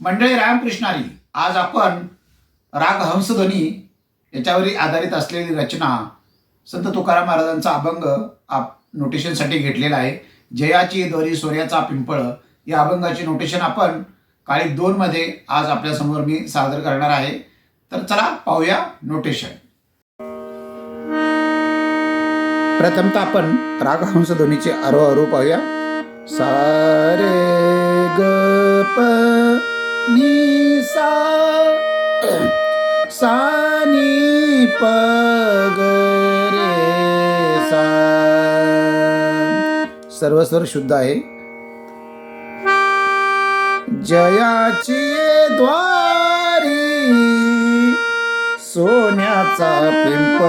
मंडळी रामकृष्णारी आज आपण राग हंसध्वनी याच्यावर आधारित असलेली रचना संत तुकाराम महाराजांचा अभंग आप नोटेशनसाठी घेतलेला आहे. जयाची दोरी सोऱ्याचा पिंपळ या अभंगाची नोटेशन आपण काळी दोन मध्ये आज आपल्यासमोर मी सादर करणार आहे. तर चला पाहूया नोटेशन प्रथमतः आपण राग हंसध्वनीचे अरो आरो पाहूया. सारे ग नि सा सा नि रे सा। सर्व स्वर शुद्ध आहे. जयाची द्वारी सोन्याचा पिंप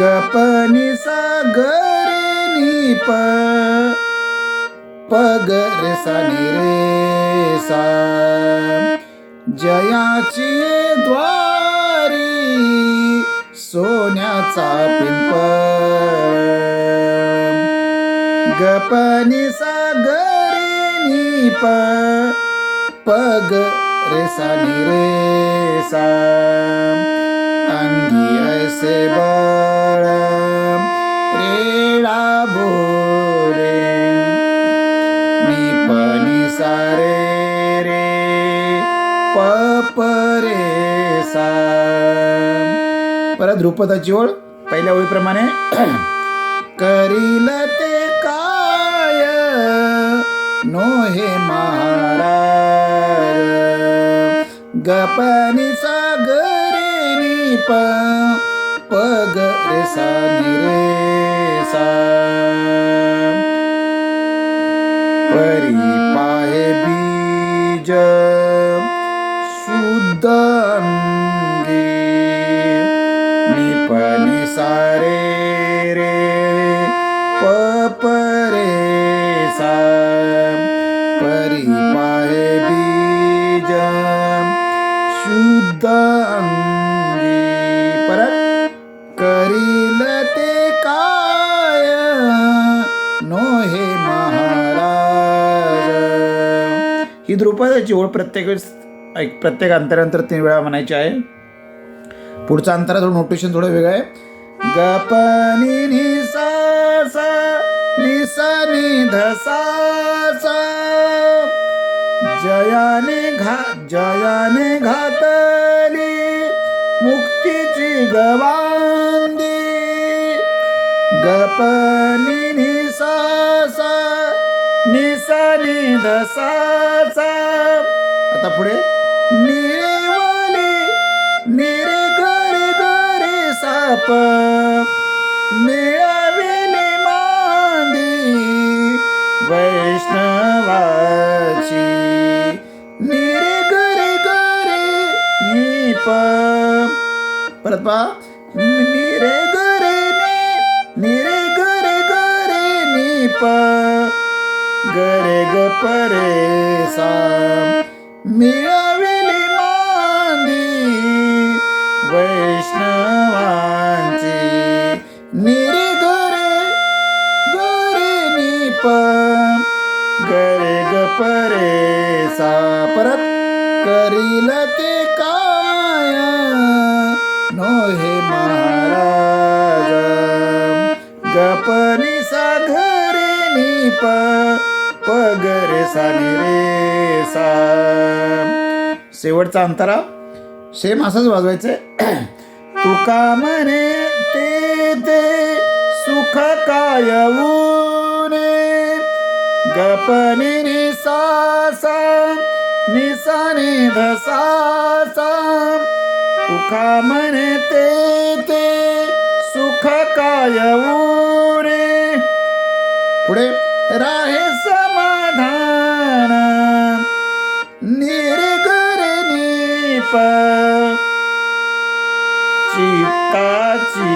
गपनी सागरनी पण पगर सानी रे सा जयाची द्वारी सोन्याचा पिंप। गपनी सागरनी प पग रे रे सा अंगी ऐसे बळ रेळा बोरे रे रे रे प रे सा परत ध्रुपदाची ओळ पहिल्या ओळीप्रमाणे. करील ते काय? नो हे महाराज. गपनी सागरेनी प पग रे सा रे सा परी अंगी निपनी सारे रे पपरे सा परी पाहे बीज शुद्ध अंगी परत करील ते काय नो हे महाराज ही द्रुपदाची ओळ प्रत्येक वेळेस ऐक प्रत्येक अंतरांतर तीन वेळा म्हणायची आहे. पुढचा अंतरा थोडं नोटेशन थोडं वेगळं आहे. गपनी नि सा सा नि सा नि ध सा सा जयाने घा जयाने घातली मुक्तीची गवांदी. गपनी नि सा सा नि सा नि ध सा सा आता पुढे. निरेवली निरे गरे गरे साप मिळाविले मांदी वैष्णवाची. निरे गरे गरे नीप परत पा निरे गरे नी निरे गरे गरे नीप गरे ग परे सा मेरा गप गरे गप रे सा. परत करील ते काय? नो हे महाराज. गपनी सा घरे निप. पगरे सा नि रे सा शेवटचा अंतरा सेम असंच वाजवायचं तुका म्हणे ते ते सुख काय गप नि सा सा नि सा तुका म्हणे ते ते सुख काय रे पुढे राहे समाधान निर्गर नीप चित्ताचिया।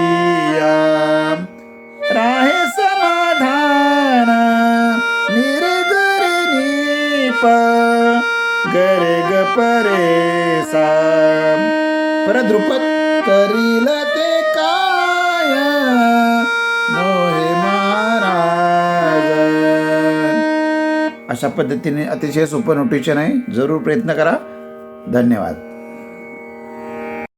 गरे ग परे सा परत द्रुपद. करील ते काय? नोहे महाराज अशा पद्धतीने अतिशय सोपं नोटेशन आहे. जरूर प्रयत्न करा. धन्यवाद.